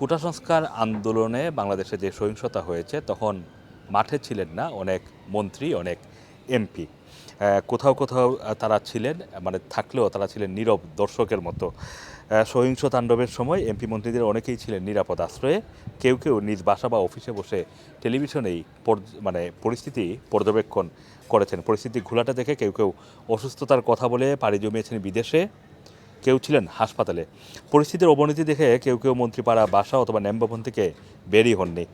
কোটা সংস্কার আন্দোলনে বাংলাদেশে যে সহিংসতা হয়েছে, তখন মাঠে ছিলেন না অনেক মন্ত্রী, অনেক এমপি। কোথাও কোথাও তারা ছিলেন মানে থাকলেও তারা ছিলেন নীরব দর্শকের মতো। সহিংস তাণ্ডবের সময় এমপি মন্ত্রীদের অনেকেই ছিলেন নিরাপদ আশ্রয়ে। কেউ কেউ নিজ বাসা বা অফিসে বসে টেলিভিশনেই মানে পরিস্থিতি পর্যবেক্ষণ করেছেন। পরিস্থিতি ঘোলাটা দেখে কেউ কেউ অসুস্থতার কথা বলে পাড়ি জমিয়েছেন বিদেশে। কেউ ছিলেন হাসপাতালে। পরিস্থিতির অবনতি দেখে কেউ কেউ মন্ত্রীপাড়া, বাসা অথবা ন্যামভবন থেকে বেরিয়ে হননি।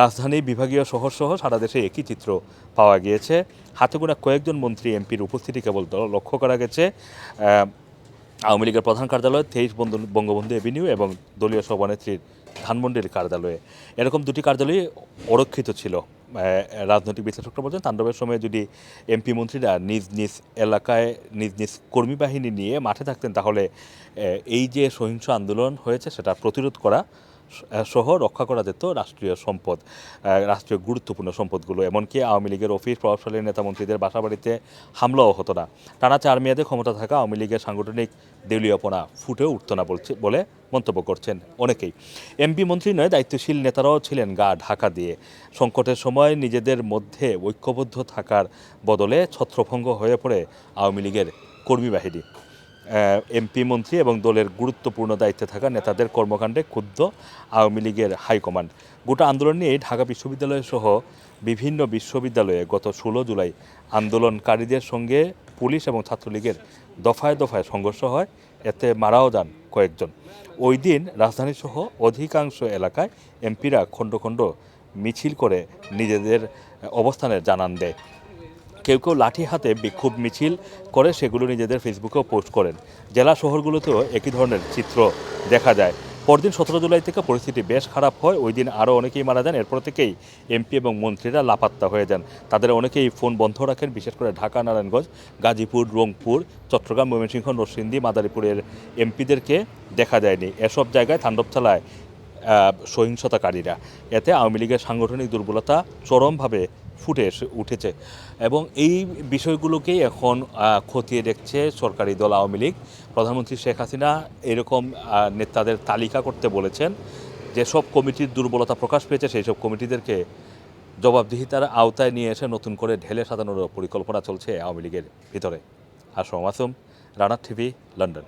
রাজধানী, বিভাগীয় শহর সহ সারা দেশে একই চিত্র পাওয়া গিয়েছে। হাতে গোনা কয়েকজন মন্ত্রী, এমপির উপস্থিতি কেবল লক্ষ্য করা গেছে। আওয়ামী লীগের প্রধান কার্যালয়, তেইশ বন্ধু, বঙ্গবন্ধু এভিনিউ এবং দলীয় সভানেত্রীর ধানমন্ডির কার্যালয়ে। এরকম দুটি কার্যালয় অরক্ষিত ছিল। রাজনৈতিক বিশ্লেষকরা বলছেন, তাণ্ডবের সময় যদি এমপি মন্ত্রীরা নিজ নিজ এলাকায়, নিজ নিজ কর্মী বাহিনী নিয়ে মাঠে থাকতেন, তাহলে এই যে সহিংস আন্দোলন হয়েছে, সেটা প্রতিরোধ করা সহ রক্ষা করা যেত রাষ্ট্রীয় সম্পদ রাষ্ট্রীয় গুরুত্বপূর্ণ সম্পদগুলো। এমনকি আওয়ামী লীগের অফিস প্রভাবশালী নেতা মন্ত্রীদের বাসাবাড়িতে হামলাও হতো না। টানা চার মেয়াদে ক্ষমতা থাকা আওয়ামী লীগের সাংগঠনিক দেউলিয়াপনা ফুটেও উঠত না বলছে বলে মন্তব্য করছেন অনেকেই। এমপি মন্ত্রী নয়, দায়িত্বশীল নেতারাও ছিলেন গা ঢাকা দিয়ে। সংকটের সময় নিজেদের মধ্যে ঐক্যবদ্ধ থাকার বদলে ছত্রভঙ্গ হয়ে পড়ে আওয়ামী লীগের কর্মী বাহিনী। এমপি মন্ত্রী এবং দলের গুরুত্বপূর্ণ দায়িত্বে থাকা নেতাদের কর্মকাণ্ডে ক্ষুব্ধ আওয়ামী লীগের হাইকমান্ড গোটা আন্দোলন নিয়ে ঢাকা বিশ্ববিদ্যালয় সহ বিভিন্ন বিশ্ববিদ্যালয়ে গত ষোলো জুলাই আন্দোলনকারীদের সঙ্গে পুলিশ এবং ছাত্রলীগের দফায় দফায় সংঘর্ষ হয়। এতে মারাও যান কয়েকজন। ওই দিন রাজধানীসহ অধিকাংশ এলাকায় এমপিরা খণ্ড খণ্ড মিছিল করে নিজেদের অবস্থানের জানান দেয়। কেউ কেউ লাঠি হাতে বিক্ষোভ মিছিল করে সেগুলো নিজেদের ফেসবুকেও পোস্ট করেন। জেলা শহরগুলোতেও একই ধরনের চিত্র দেখা যায়। পরদিন সতেরো জুলাই থেকে পরিস্থিতি বেশ খারাপ হয়। ওই দিন আরও অনেকেই মারা যান। এরপর থেকেই এমপি এবং মন্ত্রীরা লাপাত্তা হয়ে যান। তাদের অনেকেই ফোন বন্ধ রাখেন, বিশেষ করে ঢাকা, নারায়ণগঞ্জ, গাজীপুর, রংপুর, চট্টগ্রাম, ময়মনসিংহ, নরসিংদী, মাদারীপুরের এমপিদেরকে দেখা যায়নি। এসব জায়গায় তাণ্ডব চালায় সহিংসতাকারীরা। এতে আওয়ামী লীগের সাংগঠনিক দুর্বলতা চরমভাবে ফুটে উঠেছে এবং এই বিষয়গুলোকেই এখন খতিয়ে দেখছে সরকারি দল আওয়ামী লীগ। প্রধানমন্ত্রী শেখ হাসিনা এরকম নেতাদের তালিকা করতে বলেছেন যেসব কমিটির দুর্বলতা প্রকাশ পেয়েছে, সেই সব কমিটিদেরকে জবাবদিহিতার আওতায় নিয়ে এসে নতুন করে ঢেলে সাজানোর পরিকল্পনা চলছে আওয়ামী লীগের ভিতরে। আর মাসুম রানা টিভি, লন্ডন।